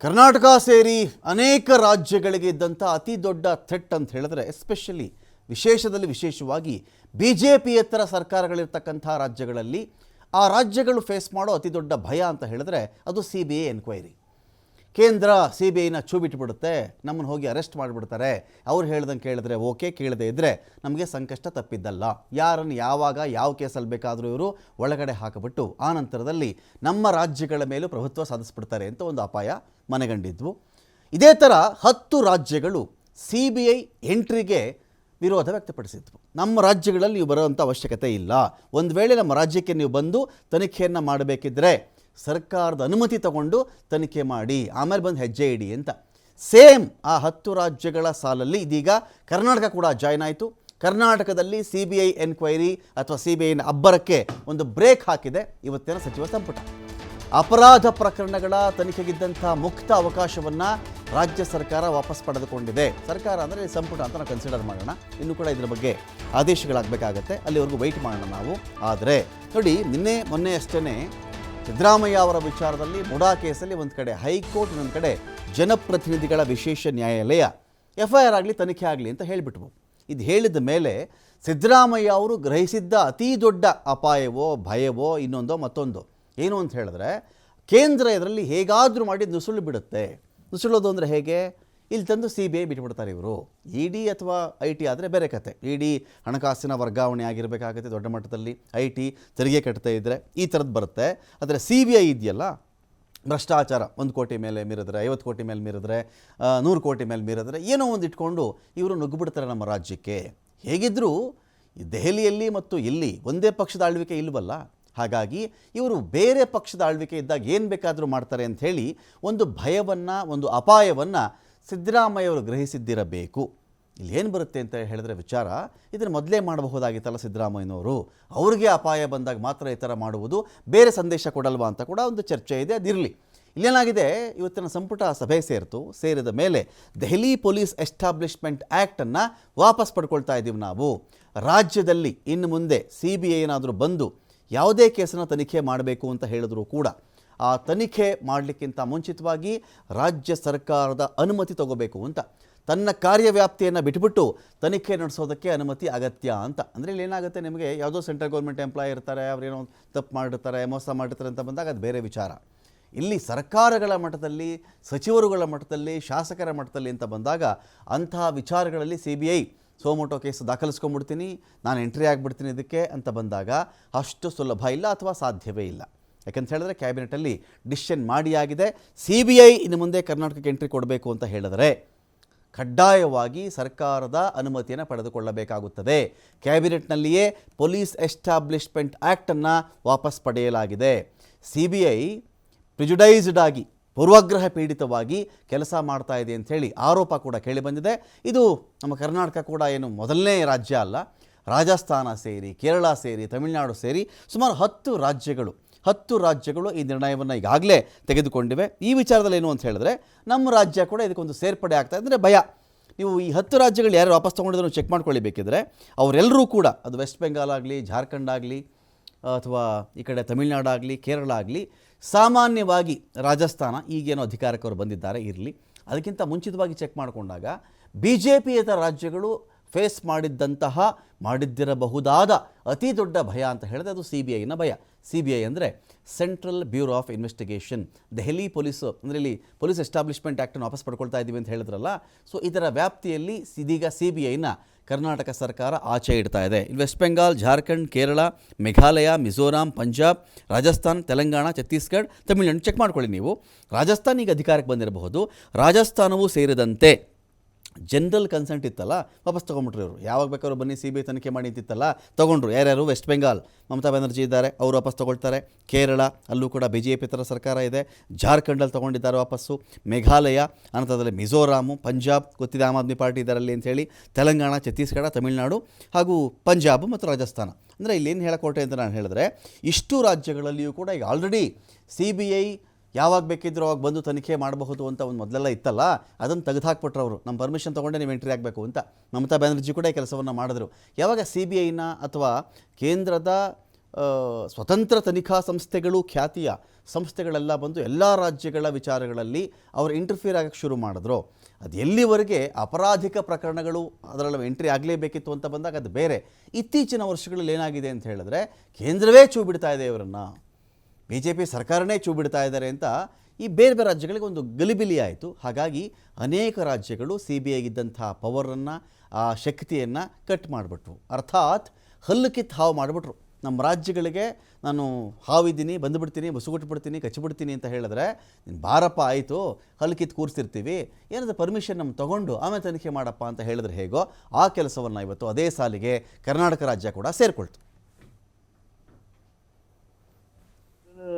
ಕರ್ನಾಟಕ ಸೇರಿ ಅನೇಕ ರಾಜ್ಯಗಳಿಗೆ ಇದ್ದಂಥ ಅತಿ ದೊಡ್ಡ ಥ್ರೆಟ್ ಅಂತ ಹೇಳಿದ್ರೆ ಎಸ್ಪೆಷಲಿ ವಿಶೇಷದಲ್ಲಿ ವಿಶೇಷವಾಗಿ ಬಿ ಜೆ ಪಿಯೇತರ ಸರ್ಕಾರಗಳಿರ್ತಕ್ಕಂಥ ರಾಜ್ಯಗಳಲ್ಲಿ ಆ ರಾಜ್ಯಗಳು ಫೇಸ್ ಮಾಡೋ ಅತಿ ದೊಡ್ಡ ಭಯ ಅಂತ ಹೇಳಿದ್ರೆ ಅದು ಸಿ ಬಿ ಐ ಎನ್ಕ್ವೈರಿ ಕೇಂದ್ರ ಸಿ ಬಿ ಐನ ಚೂ ಬಿಟ್ಬಿಡುತ್ತೆ ನಮ್ಮನ್ನು ಹೋಗಿ ಅರೆಸ್ಟ್ ಮಾಡಿಬಿಡ್ತಾರೆ. ಅವ್ರು ಹೇಳ್ದಂಗೆ ಕೇಳಿದ್ರೆ ಓಕೆ, ಕೇಳದೆ ಇದ್ದರೆ ನಮಗೆ ಸಂಕಷ್ಟ ತಪ್ಪಿದ್ದಲ್ಲ. ಯಾರನ್ನು ಯಾವಾಗ ಯಾವ ಕೇಸಲ್ಲಿ ಬೇಕಾದರೂ ಇವರು ಒಳಗಡೆ ಹಾಕಿಬಿಟ್ಟು ಆ ನಂತರದಲ್ಲಿ ನಮ್ಮ ರಾಜ್ಯಗಳ ಮೇಲೂ ಪ್ರಭುತ್ವ ಸಾಧಿಸ್ಬಿಡ್ತಾರೆ ಅಂತ ಒಂದು ಅಪಾಯ ಮನೆಗಂಡಿದ್ವು. ಇದೇ ಥರ ಹತ್ತು ರಾಜ್ಯಗಳು ಸಿ ಬಿ ಐ ಎಂಟ್ರಿಗೆ ವಿರೋಧ ವ್ಯಕ್ತಪಡಿಸಿದ್ವು. ನಮ್ಮ ರಾಜ್ಯಗಳಲ್ಲಿ ನೀವು ಬರೋವಂಥ ಅವಶ್ಯಕತೆ ಇಲ್ಲ. ಒಂದು ವೇಳೆ ನಮ್ಮ ರಾಜ್ಯಕ್ಕೆ ನೀವು ಬಂದು ತನಿಖೆಯನ್ನು ಮಾಡಬೇಕಿದ್ರೆ ಸರ್ಕಾರದ ಅನುಮತಿ ತಗೊಂಡು ತನಿಖೆ ಮಾಡಿ, ಆಮೇಲೆ ಬಂದು ಹೆಜ್ಜೆ ಇಡಿ ಅಂತ. ಸೇಮ್ ಆ ಹತ್ತು ರಾಜ್ಯಗಳ ಸಾಲಲ್ಲಿ ಇದೀಗ ಕರ್ನಾಟಕ ಕೂಡ ಜಾಯ್ನ್ ಆಯಿತು. ಕರ್ನಾಟಕದಲ್ಲಿ ಸಿ ಬಿ ಐ ಎನ್ಕ್ವೈರಿ ಅಥವಾ ಸಿ ಬಿ ಐನ ಅಬ್ಬರಕ್ಕೆ ಒಂದು ಬ್ರೇಕ್ ಹಾಕಿದೆ. ಇವತ್ತಿನ ಸಚಿವ ಸಂಪುಟ. ಅಪರಾಧ ಪ್ರಕರಣಗಳ ತನಿಖೆಗಿದ್ದಂಥ ಮುಕ್ತ ಅವಕಾಶವನ್ನು ರಾಜ್ಯ ಸರ್ಕಾರ ವಾಪಸ್ ಪಡೆದುಕೊಂಡಿದೆ. ಸರ್ಕಾರ ಅಂದರೆ ಸಂಪುಟ ಅಂತ ನಾವು ಕನ್ಸಿಡರ್ ಮಾಡೋಣ. ಇನ್ನು ಕೂಡ ಇದರ ಬಗ್ಗೆ ಆದೇಶಗಳಾಗಬೇಕಾಗತ್ತೆ. ಅಲ್ಲಿವರೆಗೂ ವೆಯ್ಟ್ ಮಾಡೋಣ ನಾವು. ಆದರೆ ನೋಡಿ, ನಿನ್ನೆ, ಮೊನ್ನೆ ಅಷ್ಟೇ ಸಿದ್ದರಾಮಯ್ಯ ಅವರ ವಿಚಾರದಲ್ಲಿ ಮುಡಾ ಕೇಸಲ್ಲಿ ಒಂದು ಕಡೆ ಹೈಕೋರ್ಟ್, ಇನ್ನೊಂದು ಕಡೆ ಜನಪ್ರತಿನಿಧಿಗಳ ವಿಶೇಷ ನ್ಯಾಯಾಲಯ. ಎಫ್ ಐ ಆರ್ ಆಗಲಿ ತನಿಖೆ ಆಗಲಿ ಅಂತ ಹೇಳಿಬಿಟ್ವು. ಇದು ಹೇಳಿದ ಮೇಲೆ ಸಿದ್ದರಾಮಯ್ಯ ಅವರು ಗ್ರಹಿಸಿದ್ದ ಅತೀ ದೊಡ್ಡ ಅಪಾಯವೋ, ಭಯವೋ ಇನ್ನೊಂದೋ ಮತ್ತೊಂದು? ಏನು ಅಂತ ಹೇಳಿದ್ರೆ, ಕೇಂದ್ರ ಇದರಲ್ಲಿ ಹೇಗಾದರೂ ಮಾಡಿ ನುಸುಳು ಬಿಡುತ್ತೆ. ನುಸುಳೋದು ಅಂದರೆ ಹೇಗೆ? ಇಲ್ಲಿ ತಂದು ಸಿ ಬಿ ಐ ಬಿಟ್ಬಿಡ್ತಾರೆ ಇವರು. ಇ ಡಿ ಅಥವಾ ಐ ಟಿ ಆದರೆ ಬೇರೆ ಕತೆ. ಇ ಡಿ ಹಣಕಾಸಿನ ವರ್ಗಾವಣೆ ಆಗಿರಬೇಕಾಗುತ್ತೆ ದೊಡ್ಡ ಮಟ್ಟದಲ್ಲಿ. ಐ ಟಿ ತೆರಿಗೆ ಕಟ್ತಾ ಇದ್ದರೆ ಈ ಥರದ್ದು ಬರುತ್ತೆ. ಆದರೆ ಸಿ ಬಿ ಐ ಇದೆಯಲ್ಲ, ಭ್ರಷ್ಟಾಚಾರ ಒಂದು ಕೋಟಿ ಮೇಲೆ ಮೀರಿದ್ರೆ, ಐವತ್ತು ಕೋಟಿ ಮೇಲೆ ಮೀರಿದ್ರೆ ನೂರು ಕೋಟಿ ಮೇಲೆ ಮೀರಿದ್ರೆ ಏನೋ ಒಂದು ಇಟ್ಕೊಂಡು ಇವರು ನುಗ್ಗಿಬಿಡ್ತಾರೆ ನಮ್ಮ ರಾಜ್ಯಕ್ಕೆ. ಹೇಗಿದ್ದರೂ ದೆಹಲಿಯಲ್ಲಿ ಮತ್ತು ಇಲ್ಲಿ ಒಂದೇ ಪಕ್ಷದ ಆಳ್ವಿಕೆ ಇಲ್ವಲ್ಲ? ಹಾಗಾಗಿ ಇವರು ಬೇರೆ ಪಕ್ಷದ ಆಳ್ವಿಕೆ ಇದ್ದಾಗ ಏನು ಬೇಕಾದರೂ ಮಾಡ್ತಾರೆ ಅಂತ ಹೇಳಿ ಒಂದು ಭಯವನ್ನು, ಒಂದು ಅಪಾಯವನ್ನು ಸಿದ್ದರಾಮಯ್ಯ ಅವರು ಗ್ರಹಿಸಿದ್ದಿರಬೇಕು. ಇಲ್ಲಿ ಏನು ಬರುತ್ತೆ ಅಂತ ಹೇಳಿದ್ರೆ ವಿಚಾರ, ಇದನ್ನು ಮೊದಲೇ ಮಾಡಬಹುದಾಗಿತ್ತಲ್ಲ ಸಿದ್ದರಾಮಯ್ಯನವರು. ಅವ್ರಿಗೆ ಅಪಾಯ ಬಂದಾಗ ಮಾತ್ರ ಈ ಥರ ಮಾಡುವುದು, ಬೇರೆ ಸಂದೇಶ ಕೊಡಲ್ವಾ ಅಂತ ಕೂಡ ಒಂದು ಚರ್ಚೆ ಇದೆ ಅದಿರಲಿ ಇಲ್ಲೇನಾಗಿದೆ, ಇವತ್ತಿನ ಸಂಪುಟ ಸಭೆ ಸೇರಿತು, ಸೇರಿದ ಮೇಲೆ ದೆಹಲಿ ಪೊಲೀಸ್ ಎಸ್ಟಾಬ್ಲಿಷ್ಮೆಂಟ್ ಆ್ಯಕ್ಟನ್ನು ವಾಪಸ್ ಪಡ್ಕೊಳ್ತಾ ಇದ್ದೀವಿ ನಾವು. ರಾಜ್ಯದಲ್ಲಿ ಇನ್ನು ಮುಂದೆ ಸಿ ಬಿ ಐ ಏನಾದರೂ ಬಂದು ಯಾವುದೇ ಕೇಸನ್ನು ತನಿಖೆ ಮಾಡಬೇಕು ಅಂತ ಹೇಳಿದ್ರು ಕೂಡ. ಆ ತನಿಖೆ ಮಾಡಲಿಕ್ಕಿಂತ ಮುಂಚಿತವಾಗಿ ರಾಜ್ಯ ಸರ್ಕಾರದ ಅನುಮತಿ ತಗೋಬೇಕು ಅಂತ. ತನ್ನ ಕಾರ್ಯವ್ಯಾಪ್ತಿಯನ್ನು ಬಿಟ್ಬಿಟ್ಟು ತನಿಖೆ ನಡೆಸೋದಕ್ಕೆ ಅನುಮತಿ ಅಗತ್ಯ ಅಂತ. ಅಂದರೆ ಇಲ್ಲಿ ಏನಾಗುತ್ತೆ ನಿಮಗೆ ಯಾವುದೋ ಸೆಂಟ್ರಲ್ ಗೌರ್ಮೆಂಟ್ ಎಂಪ್ಲಾಯ್ ಇರ್ತಾರೆ ಅವರೇನೋ ತಪ್ಪು ಮಾಡಿರ್ತಾರೆ, ಮೋಸ ಮಾಡಿರ್ತಾರೆ ಅಂತ ಬಂದಾಗ ಅದು ಬೇರೆ ವಿಚಾರ. ಇಲ್ಲಿ ಸರ್ಕಾರಗಳ ಮಟ್ಟದಲ್ಲಿ, ಸಚಿವರುಗಳ ಮಟ್ಟದಲ್ಲಿ, ಶಾಸಕರ ಮಟ್ಟದಲ್ಲಿ ಅಂತ ಬಂದಾಗ ಅಂತಹ ವಿಚಾರಗಳಲ್ಲಿ C B I suo motu case ದಾಖಲಿಸ್ಕೊಂಡ್ಬಿಡ್ತೀನಿ, ನಾನು ಎಂಟ್ರಿ ಆಗಿಬಿಡ್ತೀನಿ ಇದಕ್ಕೆ ಅಂತ ಬಂದಾಗ ಅಷ್ಟು ಸುಲಭ ಇಲ್ಲ ಅಥವಾ ಸಾಧ್ಯವೇ ಇಲ್ಲ. ಯಾಕಂತ ಹೇಳಿದ್ರೆ ಕ್ಯಾಬಿನೆಟಲ್ಲಿ ಡಿಸಿಷನ್ ಮಾಡಿ ಆಗಿದೆ ಸಿ ಬಿ ಐ ಇನ್ನು ಮುಂದೆ ಕರ್ನಾಟಕಕ್ಕೆ ಎಂಟ್ರಿ ಕೊಡಬೇಕು ಅಂತ ಹೇಳಿದರೆ ಕಡ್ಡಾಯವಾಗಿ ಸರ್ಕಾರದ ಅನುಮತಿಯನ್ನು ಪಡೆದುಕೊಳ್ಳಬೇಕಾಗುತ್ತದೆ. ಕ್ಯಾಬಿನೆಟ್ನಲ್ಲಿಯೇ ಪೊಲೀಸ್ ಎಸ್ಟಾಬ್ಲಿಷ್ಮೆಂಟ್ ಆ್ಯಕ್ಟನ್ನು ವಾಪಸ್ ಪಡೆಯಲಾಗಿದೆ. ಸಿ ಬಿ ಐ ಪ್ರಿಜುಡೈಸ್ಡ್ ಆಗಿ, ಪೂರ್ವಾಗ್ರಹ ಪೀಡಿತವಾಗಿ ಕೆಲಸ ಮಾಡ್ತಾ ಇದೆ ಅಂಥೇಳಿ ಆರೋಪ ಕೂಡ ಕೇಳಿಬಂದಿದೆ ಇದು ನಮ್ಮ ಕರ್ನಾಟಕ ಕೂಡ ಏನು ಮೊದಲನೇ ರಾಜ್ಯ ಅಲ್ಲ. ರಾಜಸ್ಥಾನ ಸೇರಿ, ಕೇರಳ ಸೇರಿ, ತಮಿಳುನಾಡು ಸೇರಿ ಸುಮಾರು ಹತ್ತು ರಾಜ್ಯಗಳು ಹತ್ತು ರಾಜ್ಯಗಳು ಈ ನಿರ್ಣಯವನ್ನು ಈಗಾಗಲೇ ತೆಗೆದುಕೊಂಡಿವೆ. ಈ ವಿಚಾರದಲ್ಲಿ ಏನು ಅಂತ ಹೇಳಿದ್ರೆ, ನಮ್ಮ ರಾಜ್ಯ ಕೂಡ ಇದಕ್ಕೊಂದು ಸೇರ್ಪಡೆ ಆಗ್ತಾ ಅಂದರೆ ಭಯ. ನೀವು ಈ ಹತ್ತು ರಾಜ್ಯಗಳು ಯಾರು ವಾಪಸ್ ತೊಗೊಂಡಿದ್ರು ಚೆಕ್ ಮಾಡ್ಕೊಳ್ಳಿ ಬೇಕಿದ್ರೆ ಅವರೆಲ್ಲರೂ ಕೂಡ, ಅದು ವೆಸ್ಟ್ ಬೆಂಗಾಲ್ ಆಗಲಿ ಜಾರ್ಖಂಡ್ ಆಗಲಿ, ಅಥವಾ ಈ ಕಡೆ ತಮಿಳುನಾಡು ಆಗಲಿ ಕೇರಳ ಆಗಲಿ, ಸಾಮಾನ್ಯವಾಗಿ ರಾಜಸ್ಥಾನ ಈಗೇನೋ ಅಧಿಕಾರಕ್ಕೆ ಅವರು ಬಂದಿದ್ದಾರೆ, ಇರಲಿ. ಅದಕ್ಕಿಂತ ಮುಂಚಿತವಾಗಿ ಚೆಕ್ ಮಾಡಿಕೊಂಡಾಗ ಬಿ ಜೆ ಪಿಯೇತರ ರಾಜ್ಯಗಳು ಫೇಸ್ ಮಾಡಿದ್ದಂತಹ, ಮಾಡಿದ್ದಿರಬಹುದಾದ ಅತಿ ದೊಡ್ಡ ಭಯ ಅಂತ ಹೇಳಿದ್ರೆ ಅದು ಸಿ ಬಿ ಐನ ಭಯ. ಸಿ ಬಿ ಐ ಅಂದರೆ central bureau of investigation, Delhi police, ಅಂದರೆ ಇಲ್ಲಿ ಪೊಲೀಸ್ ಎಸ್ಟಾಬ್ಲಿಷ್ಮೆಂಟ್ ಆ್ಯಕ್ಟನ್ನು ವಾಪಸ್ ಪಡ್ಕೊಳ್ತಾ ಇದ್ದೀವಿ ಅಂತ ಹೇಳಿದ್ರಲ್ಲ, ಸೊ ಇದರ ವ್ಯಾಪ್ತಿಯಲ್ಲಿ ಇದೀಗ ಸಿ ಬಿ ಐನ ಕರ್ನಾಟಕ ಸರ್ಕಾರ ಆಚೆ ಇಡ್ತಾ ಇದೆ. West Bengal, Jharkhand, Kerala, Meghalaya, Mizoram, Punjab, Rajasthan, Telangana, Chhattisgarh, Tamil Nadu, check ಮಾಡ್ಕೊಳ್ಳಿ ನೀವು. ರಾಜಸ್ಥಾನ್ ಈಗ ಅಧಿಕಾರಕ್ಕೆ ಬಂದಿರಬಹುದು. ರಾಜಸ್ಥಾನವೂ ಸೇರಿದಂತೆ ಜನರಲ್ ಕನ್ಸೆಂಟ್ ಇತ್ತಲ್ಲ, ವಾಪಸ್ ತೊಗೊಂಬಿಟ್ರು ಇವರು. ಯಾವಾಗ ಬೇಕಾದ್ರು ಬನ್ನಿ ಸಿ ಬಿ ಐ ತನಿಖೆ ಮಾಡಿ ಅಂತಿತ್ತಲ್ಲ, ತೊಗೊಂಡ್ರು. ಯಾರ್ಯಾರು? ವೆಸ್ಟ್ ಬೆಂಗಾಲ್ ಮಮತಾ ಬ್ಯಾನರ್ಜಿ ಇದ್ದಾರೆ, ಅವರು ವಾಪಸ್ ತೊಗೊಳ್ತಾರೆ. ಕೇರಳ, ಅಲ್ಲೂ ಕೂಡ ಬಿ ಜೆ ಪಿ ಥರ ಸರ್ಕಾರ ಇದೆ. ಜಾರ್ಖಂಡಲ್ಲಿ ತೊಗೊಂಡಿದ್ದಾರೆ ವಾಪಸ್ಸು. ಮೇಘಾಲಯ ಅನಂತರದಲ್ಲಿ ಮಿಜೋರಾಮು, ಪಂಜಾಬ್, ಗೊತ್ತಿದೆ ಆಮ್ ಆದ್ಮಿ ಪಾರ್ಟಿ ಇದರಲ್ಲಿ ಅಂತೇಳಿ ತೆಲಂಗಾಣ, ಛತ್ತೀಸ್ಗಢ, ತಮಿಳುನಾಡು ಹಾಗೂ ಪಂಜಾಬ್ ಮತ್ತು ರಾಜಸ್ಥಾನ. ಅಂದರೆ ಇಲ್ಲೇನು ಹೇಳಕೊಟ್ಟೆ ಅಂತ ನಾನು ಹೇಳಿದ್ರೆ, ಇಷ್ಟು ರಾಜ್ಯಗಳಲ್ಲಿಯೂ ಕೂಡ ಈಗ ಆಲ್ರೆಡಿ ಸಿ ಬಿ ಐ ಯಾವಾಗ ಬೇಕಿದ್ರೂ ಅವಾಗ ಬಂದು ತನಿಖೆ ಮಾಡಬಹುದು ಅಂತ ಒಂದು ಮೊದಲೆಲ್ಲ ಇತ್ತಲ್ಲ, ಅದನ್ನು ತೆಗೆದುಹಾಕ್ಬಿಟ್ರು ಅವರು. ನಮ್ಮ ಪರ್ಮಿಷನ್ ತೊಗೊಂಡೆ ನೀವು ಎಂಟ್ರಿ ಆಗಬೇಕು ಅಂತ ಮಮತಾ ಬ್ಯಾನರ್ಜಿ ಕೂಡ ಈ ಕೆಲಸವನ್ನು ಮಾಡಿದ್ರು. ಯಾವಾಗ ಸಿ ಬಿ ಐನ ಅಥವಾ ಕೇಂದ್ರದ ಸ್ವತಂತ್ರ ತನಿಖಾ ಸಂಸ್ಥೆಗಳು ಖ್ಯಾತಿಯ ಸಂಸ್ಥೆಗಳೆಲ್ಲ ಬಂದು ಎಲ್ಲ ರಾಜ್ಯಗಳ ವಿಚಾರಗಳಲ್ಲಿ ಅವರು ಇಂಟರ್ಫಿಯರ್ ಆಗಕ್ಕೆ ಶುರು ಮಾಡಿದ್ರು. ಅದು ಎಲ್ಲಿವರೆಗೆ ಅಪರಾಧಿಕ ಪ್ರಕರಣಗಳು ಅದರಲ್ಲಿ ಎಂಟ್ರಿ ಆಗಲೇಬೇಕಿತ್ತು ಅಂತ ಬಂದಾಗ ಅದು ಬೇರೆ. ಇತ್ತೀಚಿನ ವರ್ಷಗಳಲ್ಲಿ ಏನಾಗಿದೆ ಅಂತ ಹೇಳಿದ್ರೆ ಕೇಂದ್ರವೇ ಚೂಬಿಡ್ತಾ ಇದೆ ಇವರನ್ನು. ಬಿ ಜೆ ಪಿ ಸರ್ಕಾರನೇ ಚೂಬಿಡ್ತಾ ಇದ್ದಾರೆ ಅಂತ ಈ ಬೇರೆ ಬೇರೆ ರಾಜ್ಯಗಳಿಗೆ ಒಂದು ಗಲಿಬಿಲಿ ಆಯಿತು. ಹಾಗಾಗಿ ಅನೇಕ ರಾಜ್ಯಗಳು ಸಿ ಬಿ ಐಗಿದ್ದಂಥ ಪವರನ್ನು, ಆ ಶಕ್ತಿಯನ್ನು ಕಟ್ ಮಾಡಿಬಿಟ್ರು. ಅರ್ಥಾತ್ ಹಲ್ಲು ಕಿತ್ತು ಹಾವು ಮಾಡಿಬಿಟ್ರು. ನಮ್ಮ ರಾಜ್ಯಗಳಿಗೆ ನಾನು ಹಾವಿದ್ದೀನಿ, ಬಂದುಬಿಡ್ತೀನಿ ಬಸುಗುಟ್ಬಿಡ್ತೀನಿ ಕಚ್ಚಿಬಿಡ್ತೀನಿ ಅಂತ ಹೇಳಿದ್ರೆ ನೀನು ಬಾರಪ್ಪ, ಆಯಿತು, ಹಲ್ಲು ಕಿತ್ತು ಕೂರಿಸಿರ್ತೀವಿ, ಏನಾದರೂ ಪರ್ಮಿಷನ್ ನಮ್ಮ ತೊಗೊಂಡು ಆಮೇಲೆ ತನಿಖೆ ಮಾಡಪ್ಪ ಅಂತ ಹೇಳಿದ್ರೆ ಹೇಗೋ ಆ ಕೆಲಸವನ್ನು ಇವತ್ತು ಅದೇ ಸಾಲಿಗೆ ಕರ್ನಾಟಕ ರಾಜ್ಯ ಕೂಡ ಸೇರಿಕೊಳ್ತು.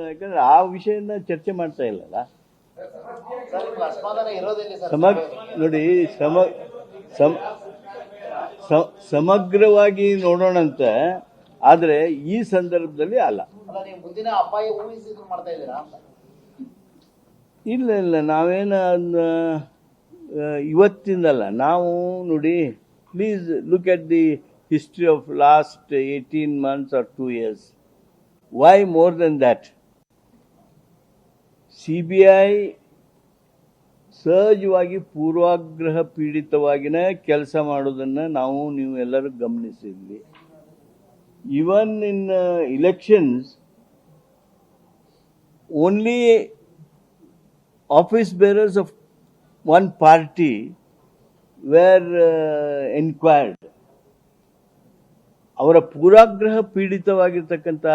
ಯಾಕಂದ್ರೆ ಆ ವಿಷಯನ ಚರ್ಚೆ ಮಾಡ್ತಾ ಇಲ್ಲಲ್ಲ? ಸಮ ನೋಡಿ ಸಮ ಸಮಗ್ರವಾಗಿ ನೋಡೋಣಂತೆ ಆದ್ರೆ ಈ ಸಂದರ್ಭದಲ್ಲಿ ಅಲ್ಲ. ಅಪಾಯ ಇಲ್ಲ ಇಲ್ಲ ನಾವೇನ ಇವತ್ತಿಂದಲ್ಲ. ನಾವು ನೋಡಿ please look at the history of last eighteen months or two years why more than that C B I ಸಹಜವಾಗಿ ಪೂರ್ವಾಗ್ರಹ ಪೀಡಿತವಾಗಿನ ಕೆಲಸ ಮಾಡೋದನ್ನು ನಾವು ನೀವು ಎಲ್ಲರೂ ಗಮನಿಸಿದ್ವಿ even in elections only office bearers of one party were enquired ಅವರ ಪೂರಾಗ್ರಹ ಪೀಡಿತವಾಗಿರ್ತಕ್ಕಂಥ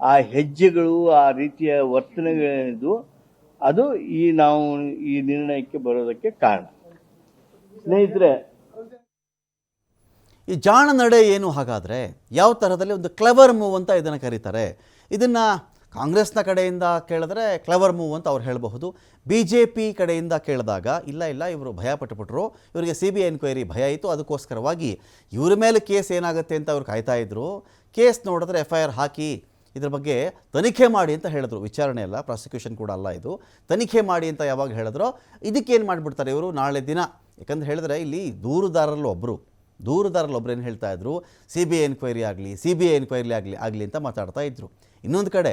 ಆ ಹೆಜ್ಜೆಗಳು, ಆ ರೀತಿಯ ವರ್ತನೆಗಳಿದ್ದು ಅದು ಈ ನಾವು ಈ ನಿರ್ಣಯಕ್ಕೆ ಬರೋದಕ್ಕೆ ಕಾರಣ. ಸ್ನೇಹಿತರೆ, ಈ ಜಾಣ ನಡೆ ಏನು ಹಾಗಾದರೆ ಯಾವ ಥರದಲ್ಲಿ ಒಂದು ಕ್ಲೆವರ್ ಮೂವ್ ಅಂತ ಇದನ್ನು ಕರೀತಾರೆ. ಇದನ್ನು ಕಾಂಗ್ರೆಸ್ನ ಕಡೆಯಿಂದ ಕೇಳಿದ್ರೆ ಕ್ಲೆವರ್ ಮೂವ್ ಅಂತ ಅವ್ರು ಹೇಳಬಹುದು. ಬಿ ಜೆ ಪಿ ಕಡೆಯಿಂದ ಕೇಳಿದಾಗ, ಇಲ್ಲ ಇಲ್ಲ, ಇವರು ಭಯ ಪಟ್ಟುಬಿಟ್ರು. ಇವರಿಗೆ ಸಿ ಬಿ ಐ ಎನ್ಕ್ವೈರಿ ಭಯ ಇತ್ತು ಅದಕ್ಕೋಸ್ಕರವಾಗಿ ಇವ್ರ ಮೇಲೆ ಕೇಸ್ ಏನಾಗುತ್ತೆ ಅಂತ ಅವ್ರು ಕಾಯ್ತಾ ಇದ್ರು. ಕೇಸ್ ನೋಡಿದ್ರೆ ಎಫ್ ಐ ಆರ್ ಹಾಕಿ ಇದ್ರ ಬಗ್ಗೆ ತನಿಖೆ ಮಾಡಿ ಅಂತ ಹೇಳಿದ್ರು. ವಿಚಾರಣೆ ಅಲ್ಲ, ಪ್ರಾಸಿಕ್ಯೂಷನ್ ಕೂಡ ಅಲ್ಲ ಇದು. ತನಿಖೆ ಮಾಡಿ ಅಂತ ಯಾವಾಗ ಹೇಳಿದ್ರು, ಇದಕ್ಕೇನು ಮಾಡಿಬಿಡ್ತಾರೆ ಇವರು? ನಾಳೆ ದಿನ. ಯಾಕಂದ್ರೆ ಹೇಳಿದ್ರೆ ಇಲ್ಲಿ ದೂರುದಾರರಲ್ಲಿ ಒಬ್ಬರು ದೂರುದಾರರಲ್ಲಿ ಒಬ್ಬರೇನು ಹೇಳ್ತಾ ಇದ್ರು ಸಿ ಬಿ ಐ ಎನ್ಕ್ವೈರಿ ಆಗಲಿ ಸಿ ಬಿ ಐ ಎನ್ಕ್ವೈರಿ ಆಗಲಿ ಆಗಲಿ ಅಂತ ಮಾತಾಡ್ತಾ ಇದ್ರು. ಇನ್ನೊಂದು ಕಡೆ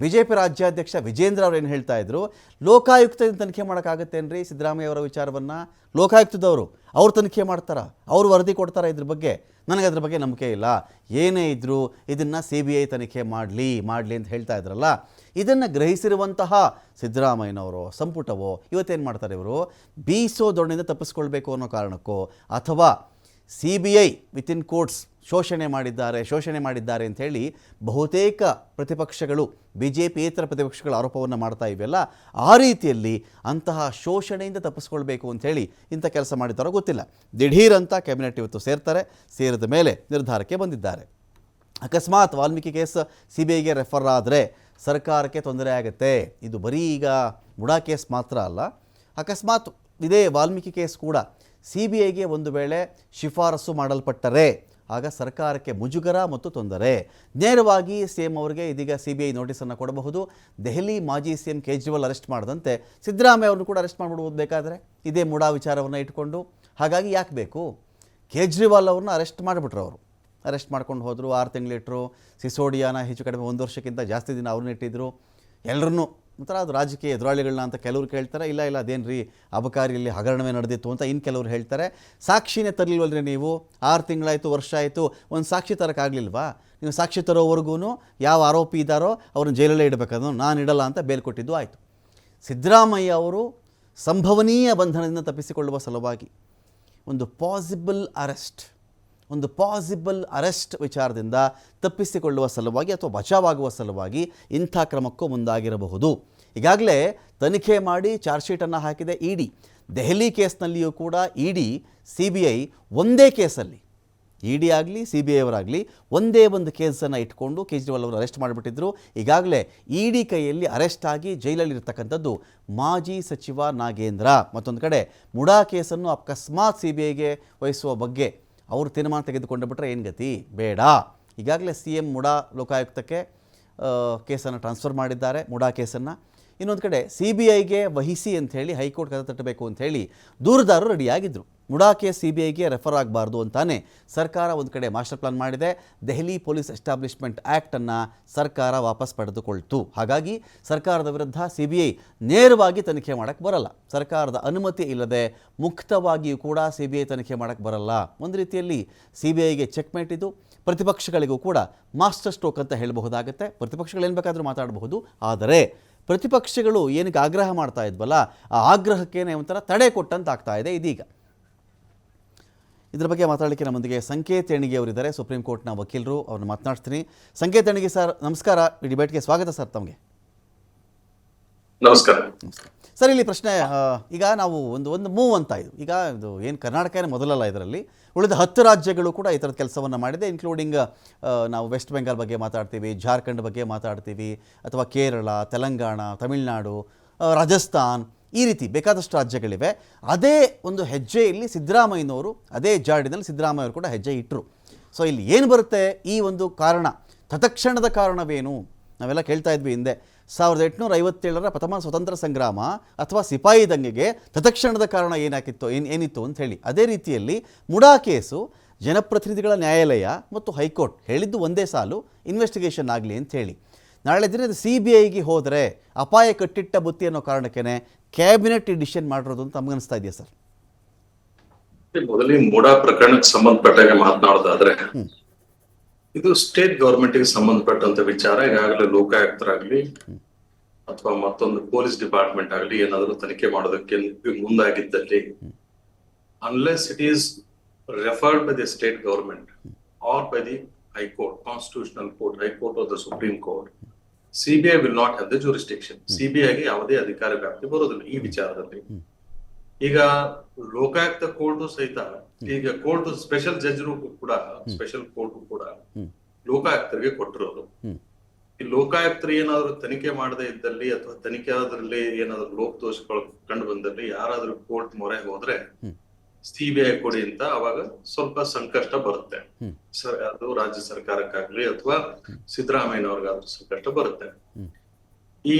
ಬಿ ಜೆ ಪಿ ರಾಜ್ಯಾಧ್ಯಕ್ಷ ವಿಜೇಂದ್ರ ಅವ್ರು ಏನು ಹೇಳ್ತಾ ಇದ್ರು, ಲೋಕಾಯುಕ್ತದಿಂದ ತನಿಖೆ ಮಾಡೋಕ್ಕಾಗತ್ತೇನ್ರಿ ಸಿದ್ದರಾಮಯ್ಯ ಅವರ ವಿಚಾರವನ್ನು? ಲೋಕಾಯುಕ್ತದವರು, ಅವ್ರು ತನಿಖೆ ಮಾಡ್ತಾರ? ಅವ್ರು ವರದಿ ಕೊಡ್ತಾರ ಇದ್ರ ಬಗ್ಗೆ? ನನಗೆ ಅದ್ರ ಬಗ್ಗೆ ನಂಬಿಕೆ ಇಲ್ಲ. ಏನೇ ಇದ್ದರೂ ಇದನ್ನು ಸಿ ಬಿ ಐ ತನಿಖೆ ಮಾಡಲಿ ಮಾಡಲಿ ಅಂತ ಹೇಳ್ತಾ ಇದ್ರಲ್ಲ, ಇದನ್ನು ಗ್ರಹಿಸಿರುವಂತಹ ಸಿದ್ದರಾಮಯ್ಯನವರು, ಸಂಪುಟವೋ, ಇವತ್ತೇನು ಮಾಡ್ತಾರೆ ಇವರು? ಬೀಸೋ ದೊಣ್ಣೆಯಿಂದ ತಪ್ಪಿಸ್ಕೊಳ್ಬೇಕು ಅನ್ನೋ ಕಾರಣಕ್ಕೋ, ಅಥವಾ C B I within courts ಶೋಷಣೆ ಮಾಡಿದ್ದಾರೆ ಶೋಷಣೆ ಮಾಡಿದ್ದಾರೆ ಅಂತ ಹೇಳಿ ಬಹುತೇಕ ಪ್ರತಿಪಕ್ಷಗಳು, ಬಿ ಜೆ ಪಿಯೇತರ ಪ್ರತಿಪಕ್ಷಗಳ ಆರೋಪವನ್ನು ಮಾಡ್ತಾ ಇವೆಲ್ಲ. ಆ ರೀತಿಯಲ್ಲಿ ಅಂತಹ ಶೋಷಣೆಯಿಂದ ತಪ್ಪಿಸ್ಕೊಳ್ಬೇಕು ಅಂಥೇಳಿ ಇಂಥ ಕೆಲಸ ಮಾಡಿದ್ದಾರೋ ಗೊತ್ತಿಲ್ಲ. ದಿಢೀರ್ ಅಂತ ಕ್ಯಾಬಿನೆಟ್ ಇವತ್ತು ಸೇರ್ತಾರೆ, ಸೇರಿದ ಮೇಲೆ ನಿರ್ಧಾರಕ್ಕೆ ಬಂದಿದ್ದಾರೆ. ಅಕಸ್ಮಾತ್ ವಾಲ್ಮೀಕಿ ಕೇಸ್ ಸಿ ಬಿ ಐಗೆ ರೆಫರ್ ಆದರೆ ಸರ್ಕಾರಕ್ಕೆ ತೊಂದರೆ ಆಗುತ್ತೆ. ಇದು ಬರೀ ಈಗ ಬುಡಾ ಕೇಸ್ ಮಾತ್ರ ಅಲ್ಲ. ಅಕಸ್ಮಾತ್ ಇದೇ ವಾಲ್ಮೀಕಿ ಕೇಸ್ ಕೂಡ ಸಿ ಬಿ ಐಗೆ ಒಂದು ವೇಳೆ ಶಿಫಾರಸು ಮಾಡಲ್ಪಟ್ಟರೆ, ಆಗ ಸರ್ಕಾರಕ್ಕೆ ಮುಜುಗರ ಮತ್ತು ತೊಂದರೆ. ನೇರವಾಗಿ ಸಿ ಎಂ ಅವರಿಗೆ ಇದೀಗ ಸಿ ಬಿ ಐ ನೋಟಿಸನ್ನು ಕೊಡಬಹುದು. ದೆಹಲಿ ಮಾಜಿ ಸಿ ಎಂ ಕೇಜ್ರಿವಾಲ್ ಅರೆಸ್ಟ್ ಮಾಡದಂತೆ ಸಿದ್ದರಾಮಯ್ಯ ಅವ್ರನ್ನು ಕೂಡ ಅರೆಸ್ಟ್ ಮಾಡಿಬಿಡ್ಬೋದು ಬೇಕಾದರೆ. ಇದೇ ಮುಡಾ ವಿಚಾರವನ್ನು ಇಟ್ಕೊಂಡು ಹಾಗಾಗಿ ಯಾಕೆ ಬೇಕು? ಕೇಜ್ರಿವಾಲ್ ಅವ್ರನ್ನ ಅರೆಸ್ಟ್ ಮಾಡಿಬಿಟ್ರು ಅವರು. ಅರೆಸ್ಟ್ ಮಾಡ್ಕೊಂಡು ಹೋದರು. ಆರು ತಿಂಗಳಿಟ್ಟರು ಸಿಸೋಡಿಯಾನ ಹೆಚ್ಚು ಕಡಿಮೆ ಒಂದು ವರ್ಷಕ್ಕಿಂತ ಜಾಸ್ತಿ ದಿನ ಅವ್ರನ್ನ ಇಟ್ಟಿದ್ರು. ಎಲ್ಲರನ್ನೂ ಒಂಥರ ಅದು ರಾಜಕೀಯ ಎದುರಾಳಿಗಳನ್ನ ಅಂತ ಕೆಲವ್ರು ಕೇಳ್ತಾರೆ. ಇಲ್ಲ ಇಲ್ಲ ಅದೇನು ರೀ ಅಬಕಾರಿಯಲ್ಲಿ ಹಗರಣವೇ ನಡೆದಿತ್ತು ಅಂತ ಇನ್ನು ಕೆಲವ್ರು ಹೇಳ್ತಾರೆ. ಸಾಕ್ಷಿನೇ ತರಲಿಲ್ವಲ್ರಿ ನೀವು? ಆರು ತಿಂಗಳಾಯಿತು, ವರ್ಷ ಆಯಿತು, ಒಂದು ಸಾಕ್ಷಿ ತರೋಕ್ಕಾಗಲಿಲ್ವಾ ನೀವು ಸಾಕ್ಷಿ ತರೋವರೆಗೂ ಯಾವ ಆರೋಪಿ ಇದ್ದಾರೋ ಅವ್ರನ್ನ ಜೈಲಲ್ಲೇ ಇಡಬೇಕದು ನಾನು ಇಡಲ್ಲ ಅಂತ ಬೇಲ್ ಕೊಟ್ಟಿದ್ದು ಆಯಿತು. ಸಿದ್ದರಾಮಯ್ಯ ಅವರು ಸಂಭವನೀಯ ಬಂಧನದಿಂದ ತಪ್ಪಿಸಿಕೊಳ್ಳುವ ಸಲುವಾಗಿ ಒಂದು ಪಾಸಿಬಲ್ ಅರೆಸ್ಟ್ ಒಂದು ಪಾಸಿಬಲ್ ಅರೆಸ್ಟ್ ವಿಚಾರದಿಂದ ತಪ್ಪಿಸಿಕೊಳ್ಳುವ ಸಲುವಾಗಿ ಅಥವಾ ಬಚಾವಾಗುವ ಸಲುವಾಗಿ ಇಂಥ ಕ್ರಮಕ್ಕೂ ಮುಂದಾಗಿರಬಹುದು. ಈಗಾಗಲೇ ತನಿಖೆ ಮಾಡಿ ಚಾರ್ಜ್ ಶೀಟನ್ನು ಹಾಕಿದೆ ಇಡಿ. ದೆಹಲಿ ಕೇಸ್ನಲ್ಲಿಯೂ ಕೂಡ ಇಡಿ, ಸಿ ಬಿ ಐ ಒಂದೇ ಕೇಸಲ್ಲಿ. ಇ ಡಿ ಆಗಲಿ, ಸಿ ಬಿ ಐ ಅವರಾಗಲಿ ಒಂದೇ ಒಂದು ಕೇಸನ್ನು ಇಟ್ಕೊಂಡು ಕೇಜ್ರಿವಾಲ್ ಅವರು ಅರೆಸ್ಟ್ ಮಾಡಿಬಿಟ್ಟಿದ್ದರು ಈಗಾಗಲೇ ಇ ಡಿ ಕೈಯಲ್ಲಿ ಅರೆಸ್ಟ್ ಆಗಿ ಜೈಲಲ್ಲಿರ್ತಕ್ಕಂಥದ್ದು ಮಾಜಿ ಸಚಿವ ನಾಗೇಂದ್ರ. ಮತ್ತೊಂದು ಕಡೆ ಮುಡಾ ಕೇಸನ್ನು ಅಕಸ್ಮಾತ್ ಸಿ ಬಿ ಐಗೆ ವಹಿಸುವ ಬಗ್ಗೆ ಅವರು ತೀರ್ಮಾನ ತೆಗೆದುಕೊಂಡು ಬಿಟ್ಟರೆ ಏನು ಗತಿ? ಬೇಡ. ಈಗಾಗಲೇ ಸಿ ಎಂ ಮುಡಾ ಲೋಕಾಯುಕ್ತಕ್ಕೆ ಕೇಸನ್ನು ಟ್ರಾನ್ಸ್ಫರ್ ಮಾಡಿದ್ದಾರೆ, ಮುಡಾ ಕೇಸನ್ನು. ಇನ್ನೊಂದು ಕಡೆ ಸಿ ಬಿ ಐಗೆ ವಹಿಸಿ ಅಂಥೇಳಿ ಹೈಕೋರ್ಟ್ ಕದ ತಟ್ಟಬೇಕು ಅಂಥೇಳಿ ದೂರುದಾರರು ರೆಡಿಯಾಗಿದ್ದರು ಮುಡಾಕೆ ಸಿ ಬಿ ಐಗೆ ರೆಫರ್ ಆಗಬಾರ್ದು ಅಂತಾನೆ ಸರ್ಕಾರ ಒಂದು ಕಡೆ ಮಾಸ್ಟರ್ ಪ್ಲಾನ್ ಮಾಡಿದೆ. ದೆಹಲಿ ಪೊಲೀಸ್ ಎಸ್ಟಾಬ್ಲಿಷ್ಮೆಂಟ್ ಆ್ಯಕ್ಟನ್ನು ಸರ್ಕಾರ ವಾಪಸ್ ಪಡೆದುಕೊಳ್ತು. ಹಾಗಾಗಿ ಸರ್ಕಾರದ ವಿರುದ್ಧ ಸಿ ಬಿ ಐ ನೇರವಾಗಿ ತನಿಖೆ ಮಾಡೋಕ್ಕೆ ಬರಲ್ಲ. ಸರ್ಕಾರದ ಅನುಮತಿ ಇಲ್ಲದೆ ಮುಕ್ತವಾಗಿಯೂ ಕೂಡ ಸಿ ಬಿ ಐ ತನಿಖೆ ಮಾಡೋಕ್ಕೆ ಬರಲ್ಲ. ಒಂದು ರೀತಿಯಲ್ಲಿ ಸಿ ಬಿ ಐಗೆ ಚೆಕ್ಮೇಟ್ ಇದು. ಪ್ರತಿಪಕ್ಷಗಳಿಗೂ ಕೂಡ ಮಾಸ್ಟರ್ ಸ್ಟ್ರೋಕ್ ಅಂತ ಹೇಳಬಹುದಾಗುತ್ತೆ. ಏನು ಬೇಕಾದರೂ ಮಾತಾಡಬಹುದು. ಆದರೆ ಪ್ರತಿಪಕ್ಷಗಳು ಏನಕ್ಕೆ ಆಗ್ರಹ ಮಾಡ್ತಾ ಇದ್ವಲ್ಲ, ಆ ಆಗ್ರಹಕ್ಕೇನೆ ಒಂಥರ ತಡೆ ಕೊಟ್ಟಂತ ಆಗ್ತಾ ಇದೆ ಇದೀಗ. ಇದ್ರ ಬಗ್ಗೆ ಮಾತಾಡಲಿಕ್ಕೆ ನಮ್ಮೊಂದಿಗೆ ಸಂಕೇತ್ ಎಣಿಗೆ ಅವರಿದ್ದಾರೆ. ಸುಪ್ರೀಂ ಕೋರ್ಟ್ನ ವಕೀಲರು ಅವ್ರನ್ನ ಮಾತನಾಡ್ತೀನಿ. ಸಂಕೇತ್ ಎಣಿಗೆ ಸರ್ ನಮಸ್ಕಾರ. ಈ ಡಿಬೇಟ್ಗೆ ಸ್ವಾಗತ ಸರ್ ತಮಗೆ. ನಮಸ್ಕಾರ. ಸರ್ ಇಲ್ಲಿ ಪ್ರಶ್ನೆ ಈಗ ನಾವು ಒಂದು ಒಂದು ಮೂವ್ ಅಂತ ಇದು. ಈಗ ಇದು ಏನು ಕರ್ನಾಟಕನೇ ಮೊದಲಲ್ಲ ಇದರಲ್ಲಿ. ಉಳಿದ ಹತ್ತು ರಾಜ್ಯಗಳು ಕೂಡ ಈ ಥರದ ಕೆಲಸವನ್ನು ಮಾಡಿದೆ. ಇನ್ಕ್ಲೂಡಿಂಗ್ ನಾವು ವೆಸ್ಟ್ ಬೆಂಗಾಲ್ ಬಗ್ಗೆ ಮಾತಾಡ್ತೀವಿ ಜಾರ್ಖಂಡ್ ಬಗ್ಗೆ ಮಾತಾಡ್ತೀವಿ ಅಥವಾ ಕೇರಳ ತೆಲಂಗಾಣ ತಮಿಳುನಾಡು ರಾಜಸ್ಥಾನ್ ಈ ರೀತಿ ಬೇಕಾದಷ್ಟು ರಾಜ್ಯಗಳಿವೆ. ಅದೇ ಒಂದು ಹೆಜ್ಜೆಯಲ್ಲಿ ಸಿದ್ದರಾಮಯ್ಯನವರು, ಅದೇ ಜಾಡಿನಲ್ಲಿ ಸಿದ್ದರಾಮಯ್ಯವರು ಕೂಡ ಹೆಜ್ಜೆ ಇಟ್ಟರು ಸೊ ಇಲ್ಲಿ ಏನು ಬರುತ್ತೆ? ಈ ಒಂದು ಕಾರಣ, ತತ್ಕ್ಷಣದ ಕಾರಣವೇನು? ನಾವೆಲ್ಲ ಕೇಳ್ತಾ ಇದ್ವಿ ಹಿಂದೆ. ಸಾವಿರದ ಎಂಟುನೂರ ಐವತ್ತೇಳರ ಪ್ರಥಮ ಸ್ವತಂತ್ರ ಸಂಗ್ರಾಮ ಅಥವಾ ಸಿಪಾಯಿ ದಂಗೆಗೆ ತತ್ಕ್ಷಣದ ಕಾರಣ ಏನಾಕಿತ್ತು, ಏನು, ಏನಿತ್ತು ಅಂತ ಹೇಳಿ. ಅದೇ ರೀತಿಯಲ್ಲಿ ಮುಡಾ ಕೇಸು, ಜನಪ್ರತಿನಿಧಿಗಳ ನ್ಯಾಯಾಲಯ ಮತ್ತು ಹೈಕೋರ್ಟ್ ಹೇಳಿದ್ದು ಒಂದೇ ಸಾಲು ಇನ್ವೆಸ್ಟಿಗೇಷನ್ ಆಗಲಿ ಅಂತ ಹೇಳಿ. ನಾಳೆ ದಿನ ಸಿ ಬಿ ಐಗೆ ಹೋದರೆ ಅಪಾಯ ಕಟ್ಟಿಟ್ಟ ಬುತ್ತಿ ಅನ್ನೋ ಕಾರಣಕ್ಕೇ ಕ್ಯಾಬಿನೆಟ್ ಡಿಸಿಷನ್ ಮಾಡಿರೋದು ಅಂತ ತಮಗನಿಸ್ತಾ ಇದೆಯಾ ಸರ್? ಮೊದಲಿನ ಮೂಡಾ ಪ್ರಕರಣಕ್ಕೆ ಸಂಬಂಧಪಟ್ಟಾಗ ಮಾತನಾಡೋದಾದ್ರೆ, ಇದು ಸ್ಟೇಟ್ ಗವರ್ಮೆಂಟ್ಗೆ ಸಂಬಂಧಪಟ್ಟಂತ ವಿಚಾರ, ಈಗಾಗಲೇ ಲೋಕಾಯುಕ್ತರಾಗ್ಲಿ ಅಥವಾ ಮತ್ತೊಂದು ಪೊಲೀಸ್ ಡಿಪಾರ್ಟ್ಮೆಂಟ್ ಆಗಲಿ ಏನಾದರೂ ತನಿಖೆ ಮಾಡೋದಕ್ಕೆ ಮುಂದಾಗಿದ್ದಲ್ಲಿ unless it is referred by the state government or by the high court constitutional court high court of the supreme court CBI will not have the jurisdiction ಸಿಬಿಐಗೆ ಯಾವುದೇ ಅಧಿಕಾರ ವ್ಯಾಪ್ತಿ ಬರೋದಿಲ್ಲ ಈ ವಿಚಾರದಲ್ಲಿ. ಈಗ ಲೋಕಾಯುಕ್ತ ಕೋರ್ಟ್ ಸಹಿತ ಈಗ ಕೋರ್ಟ್ ಸ್ಪೆಷಲ್ ಜಡ್ಜ್ ಕೂಡ ಸ್ಪೆಷಲ್ ಕೋರ್ಟ್ ಕೂಡ. ಲೋಕಾಯುಕ್ತರಿಗೆ ಕೊಟ್ಟಿರೋದು. ಈ ಲೋಕಾಯುಕ್ತರು ಏನಾದ್ರು ತನಿಖೆ ಮಾಡದೇ ಇದ್ದಲ್ಲಿ ಅಥವಾ ತನಿಖೆ ಆದ್ರಲ್ಲಿ ಏನಾದ್ರು ಲೋಪದೋಷಗಳು ಕಂಡು ಬಂದಲ್ಲಿ ಯಾರಾದ್ರೂ ಕೋರ್ಟ್ ಮೊರೆ ಹೋದ್ರೆ ಸಿಬಿಐ ಕೊಡಿ ಅಂತ ಅವಾಗ ಸ್ವಲ್ಪ ಸಂಕಷ್ಟ ಬರುತ್ತೆ. ಸರ್ ಅದು ರಾಜ್ಯ ಸರ್ಕಾರಕ್ಕಾಗ್ಲಿ ಅಥವಾ ಸಿದ್ದರಾಮಯ್ಯನವ್ರಿಗಾದ್ರೂ ಸಂಕಷ್ಟ ಬರುತ್ತೆ. ಈ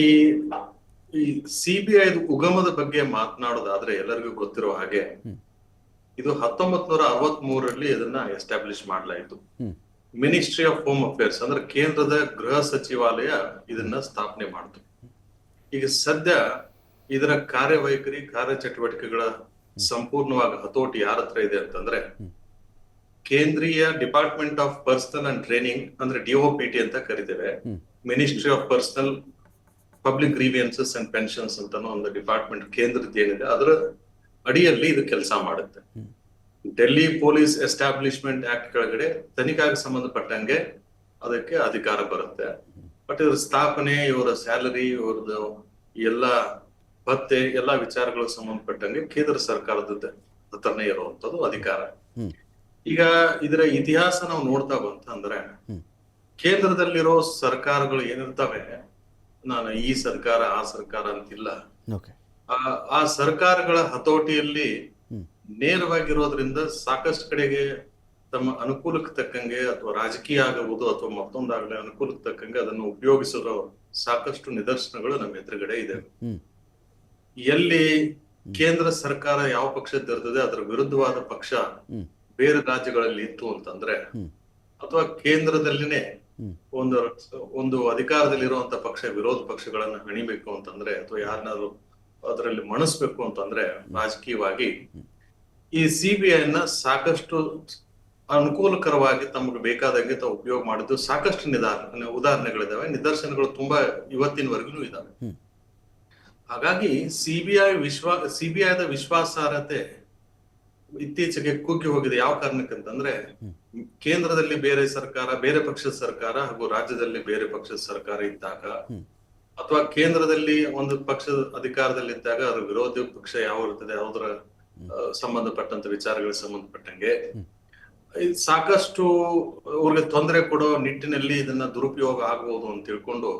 ಈ ಸಿಬಿಐ ಉಗಮದ ಬಗ್ಗೆ ಮಾತನಾಡೋದಾದ್ರೆ ಎಲ್ಲರಿಗೂ ಗೊತ್ತಿರೋ ಹಾಗೆ ಇದು ಹತ್ತೊಂಬತ್ ನೂರ ಅರವತ್ ಮೂರರಲ್ಲಿ ಇದನ್ನ ಎಸ್ಟಾಬ್ಲಿಷ್ ಮಾಡಲಾಯಿತು. ಮಿನಿಸ್ಟ್ರಿ ಆಫ್ ಹೋಮ್ ಅಫೇರ್ಸ್ ಅಂದ್ರೆ ಕೇಂದ್ರದ ಗೃಹ ಸಚಿವಾಲಯ ಇದನ್ನ ಸ್ಥಾಪನೆ ಮಾಡಿತು. ಈಗ ಸದ್ಯ ಇದರ ಕಾರ್ಯವೈಖರಿ ಕಾರ್ಯಚಟುವಟಿಕೆಗಳ ಸಂಪೂರ್ಣವಾಗಿ ಹತೋಟಿ ಯಾರ ಹತ್ರ ಇದೆ ಅಂತಂದ್ರೆ ಕೇಂದ್ರೀಯ department of personnel and training ಅಂದ್ರೆ ಡಿಒಪಿಟಿ ಅಂತ ಕರಿತೇವೆ. Ministry of personnel public grievances and pensions ಅಂತಾನೋ ಒಂದು ಡಿಪಾರ್ಟ್ಮೆಂಟ್ ಕೇಂದ್ರದ ಏನಿದೆ ಅದರ ಅಡಿಯಲ್ಲಿ ಇದು ಕೆಲಸ ಮಾಡುತ್ತೆ. ಡೆಲ್ಲಿ ಪೊಲೀಸ್ ಎಸ್ಟಾಬ್ಲಿಷ್ಮೆಂಟ್ ಆಕ್ಟ್ ಕೆಳಗಡೆ ತನಿಖಾಗೆ ಸಂಬಂಧಪಟ್ಟಂಗೆ ಅದಕ್ಕೆ ಅಧಿಕಾರ ಬರುತ್ತೆ. ಬಟ್ ಇವ್ರ ಸ್ಥಾಪನೆ ಇವರ ಸ್ಯಾಲರಿ ಇವ್ರದ್ದು ಎಲ್ಲ ಭತ್ತೆ ಎಲ್ಲಾ ವಿಚಾರಗಳಿಗೆ ಸಂಬಂಧಪಟ್ಟಂಗೆ ಕೇಂದ್ರ ಸರ್ಕಾರದ ಹತ್ರನೇ ಇರುವಂತದ್ದು ಅಧಿಕಾರ. ಈಗ ಇದರ ಇತಿಹಾಸ ನಾವು ನೋಡ್ತಾ ಬಂತ ಅಂದ್ರೆ ಕೇಂದ್ರದಲ್ಲಿರೋ ಸರ್ಕಾರಗಳು ಏನಿರ್ತವೆ ನಾನು ಈ ಸರ್ಕಾರ ಆ ಸರ್ಕಾರ ಅಂತಿಲ್ಲ. ಆ- ಸರ್ಕಾರಗಳ ಹತೋಟಿಯಲ್ಲಿ ನೇರವಾಗಿರೋದ್ರಿಂದ ಸಾಕಷ್ಟು ಕಡೆಗೆ ತಮ್ಮ ಅನುಕೂಲಕ್ಕೆ ತಕ್ಕಂಗೆ ಅಥವಾ ರಾಜಕೀಯ ಆಗಬಹುದು ಅಥವಾ ಮತ್ತೊಂದಾಗಲಿ ಅನುಕೂಲಕ್ಕೆ ತಕ್ಕಂಗೆ ಅದನ್ನು ಉಪಯೋಗಿಸಿರೋ ಸಾಕಷ್ಟು ನಿದರ್ಶನಗಳು ನಮ್ಮ ಎದುರುಗಡೆ ಇದೆ. ಎಲ್ಲಿ ಕೇಂದ್ರ ಸರ್ಕಾರ ಯಾವ ಪಕ್ಷದ್ದಿರ್ತದೆ ಅದರ ವಿರುದ್ಧವಾದ ಪಕ್ಷ ಬೇರೆ ರಾಜ್ಯಗಳಲ್ಲಿ ಇತ್ತು ಅಂತಂದ್ರೆ ಅಥವಾ ಕೇಂದ್ರದಲ್ಲಿನೇ ಒಂದು ಒಂದು ಅಧಿಕಾರದಲ್ಲಿ ಇರುವಂತ ಪಕ್ಷ ವಿರೋಧ ಪಕ್ಷಗಳನ್ನ ಹಣಿಬೇಕು ಅಂತಂದ್ರೆ ಅಥವಾ ಯಾರನ್ನಾದ್ರು ಅದರಲ್ಲಿ ಮಣಿಸ್ಬೇಕು ಅಂತಂದ್ರೆ ರಾಜಕೀಯವಾಗಿ ಈ ಸಿಬಿಐ ನ ಸಾಕಷ್ಟು ಅನುಕೂಲಕರವಾಗಿ ತಮಗೆ ಬೇಕಾದಂಗೆ ತಾವು ಉಪಯೋಗ ಮಾಡಿದ್ದು ಸಾಕಷ್ಟು ನಿಧಾನ ಉದಾಹರಣೆಗಳಿದಾವೆ. ನಿದರ್ಶನಗಳು ತುಂಬಾ ಇವತ್ತಿನವರೆಗೂ ಇದಾವೆ. ಹಾಗಾಗಿ ಸಿಬಿಐ ವಿಶ್ವಾ ಸಿಬಿಐದ ವಿಶ್ವಾಸಾರ್ಹತೆ ಇತ್ತೀಚೆಗೆ ಕುಗ್ಗಿ ಹೋಗಿದೆ. ಯಾವ ಕಾರಣಕ್ಕಂತಂದ್ರೆ ಕೇಂದ್ರದಲ್ಲಿ ಬೇರೆ ಸರ್ಕಾರ ಬೇರೆ ಪಕ್ಷದ ಸರ್ಕಾರ ಹಾಗೂ ರಾಜ್ಯದಲ್ಲಿ ಬೇರೆ ಪಕ್ಷದ ಸರ್ಕಾರ ಇದ್ದಾಗ ಅಥವಾ ಕೇಂದ್ರದಲ್ಲಿ ಒಂದು ಪಕ್ಷದ ಅಧಿಕಾರದಲ್ಲಿದ್ದಾಗ ಅದು ವಿರೋಧಿ ಪಕ್ಷ ಯಾವ ಇರ್ತದೆ ಯಾವುದರ ಸಂಬಂಧಪಟ್ಟಂತ ವಿಚಾರಗಳಿಗೆ ಸಂಬಂಧಪಟ್ಟಂಗೆ ಸಾಕಷ್ಟು ಅವ್ರಿಗೆ ತೊಂದರೆ ಕೊಡೋ ನಿಟ್ಟಿನಲ್ಲಿ ಇದನ್ನ ದುರುಪಯೋಗ ಆಗಬಹುದು ಅಂತ ತಿಳ್ಕೊಂಡು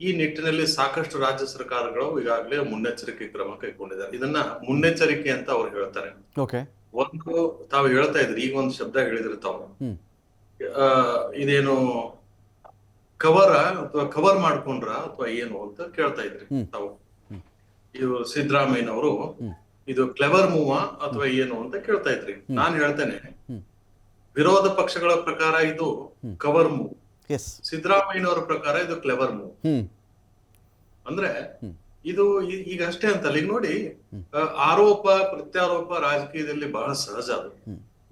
ಈ ನಿಟ್ಟಿನಲ್ಲಿ ಸಾಕಷ್ಟು ರಾಜ್ಯ ಸರ್ಕಾರಗಳು ಈಗಾಗಲೇ ಮುನ್ನೆಚ್ಚರಿಕೆ ಕ್ರಮ ಕೈಗೊಂಡಿದ್ದಾರೆ. ಇದನ್ನ ಮುನ್ನೆಚ್ಚರಿಕೆ ಅಂತ ಅವ್ರು ಹೇಳ್ತಾರೆ. ಒಂದು ತಾವು ಹೇಳ್ತಾ ಇದ್ರಿ ಈಗ ಒಂದು ಶಬ್ದ ಹೇಳಿದ್ರಿ ತಾವು. ಇದೇನು ಕವರ ಅಥವಾ ಕವರ್ ಮಾಡ್ಕೊಂಡ್ರ ಅಥವಾ ಏನು ಅಂತ ಕೇಳ್ತಾ ಇದ್ರಿ ತಾವು. ಇದು ಇವರು ಸಿದ್ದರಾಮಯ್ಯನವರು ಇದು ಕ್ಲೆವರ್ ಮೂವ ಅಥವಾ ಏನು ಅಂತ ಕೇಳ್ತಾ ಇದ್ರಿ. ನಾನ್ ಹೇಳ್ತೇನೆ. ವಿರೋಧ ಪಕ್ಷಗಳ ಪ್ರಕಾರ ಇದು ಕವರ್ ಮೂವ್ ಸಿದ್ದರಾಮಯ್ಯನವರ ಪ್ರಕಾರ ಇದು ಕ್ಲೆವರ್ ಮೂವ್ ಅಂದ್ರೆ ಇದು ಈಗ ಅಷ್ಟೇ ಅಂತ ಈಗ ನೋಡಿ ಆರೋಪ ಪ್ರತ್ಯಾರೋಪ ರಾಜಕೀಯದಲ್ಲಿ ಬಹಳ ಸಹಜ ಅದು.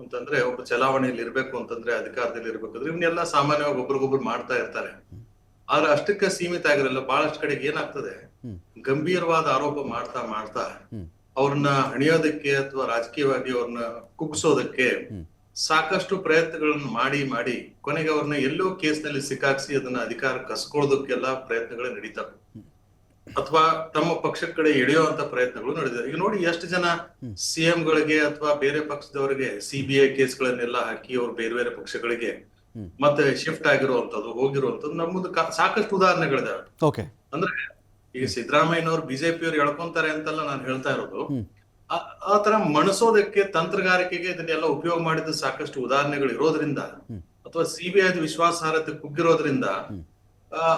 ಅಂತಂದ್ರೆ ಒಬ್ಬ ಚಲಾವಣೆಯಲ್ಲಿ ಇರ್ಬೇಕು ಅಂತಂದ್ರೆ ಅಧಿಕಾರದಲ್ಲಿ ಇರ್ಬೇಕಂದ್ರೆ ಇವನ್ನೆಲ್ಲ ಸಾಮಾನ್ಯವಾಗಿ ಒಬ್ರಿಗೊಬ್ರು ಮಾಡ್ತಾ ಇರ್ತಾರೆ. ಆದ್ರೆ ಅಷ್ಟಕ್ಕೆ ಸೀಮಿತ ಆಗಿರಲ್ಲ. ಬಹಳಷ್ಟು ಕಡೆಗೆ ಏನಾಗ್ತದೆ? ಗಂಭೀರವಾದ ಆರೋಪ ಮಾಡ್ತಾ ಮಾಡ್ತಾ ಅವ್ರನ್ನ ಹಣಿಯೋದಕ್ಕೆ ಅಥವಾ ರಾಜಕೀಯವಾಗಿ ಅವ್ರನ್ನ ಕುಗ್ಸೋದಕ್ಕೆ ಸಾಕಷ್ಟು ಪ್ರಯತ್ನಗಳನ್ನು ಮಾಡಿ ಮಾಡಿ ಕೊನೆಗೆ ಅವ್ರನ್ನ ಎಲ್ಲೋ ಕೇಸ್ನಲ್ಲಿ ಸಿಕ್ಕಾಕ್ಸಿ ಅದನ್ನ ಅಧಿಕಾರ ಕಸ್ಕೊಳ್ಳೋದಕ್ಕೆಲ್ಲ ಪ್ರಯತ್ನಗಳು ನಡೀತವೆ. ಅಥವಾ ತಮ್ಮ ಪಕ್ಷ ಕಡೆ ಎಳೆಯುವಂತ ಪ್ರಯತ್ನಗಳು ನಡೆದಿದೆ. ಈಗ ನೋಡಿ ಎಷ್ಟು ಜನ ಸಿಎಂ ಗಳಿಗೆ ಅಥವಾ ಬೇರೆ ಪಕ್ಷದವರಿಗೆ ಸಿಬಿಐ ಕೇಸ್ಗಳನ್ನೆಲ್ಲ ಹಾಕಿ ಅವ್ರು ಬೇರೆ ಬೇರೆ ಪಕ್ಷಗಳಿಗೆ ಮತ್ತೆ ಶಿಫ್ಟ್ ಆಗಿರುವಂತದ್ದು ಹೋಗಿರುವಂತದ್ದು ನಮ್ಮದು ಸಾಕಷ್ಟು ಉದಾಹರಣೆಗಳಿದಾವೆ. ಅಂದ್ರೆ ಈಗ ಸಿದ್ದರಾಮಯ್ಯನವ್ರು ಬಿಜೆಪಿ ಅವ್ರು ಎಳ್ಕೊಂತಾರೆ ಅಂತೆಲ್ಲ ನಾನು ಹೇಳ್ತಾ ಇರೋದು. ಆ- ತರ ಮಣಸೋದಕ್ಕೆ ತಂತ್ರಗಾರಿಕೆಗೆ ಇದನ್ನೆಲ್ಲ ಉಪಯೋಗ ಮಾಡಿದ ಸಾಕಷ್ಟು ಉದಾಹರಣೆಗಳು ಇರೋದ್ರಿಂದ ಅಥವಾ ಸಿಬಿಐ ವಿಶ್ವಾಸಾರ್ಹತೆ ಕುಗ್ಗಿರೋದ್ರಿಂದ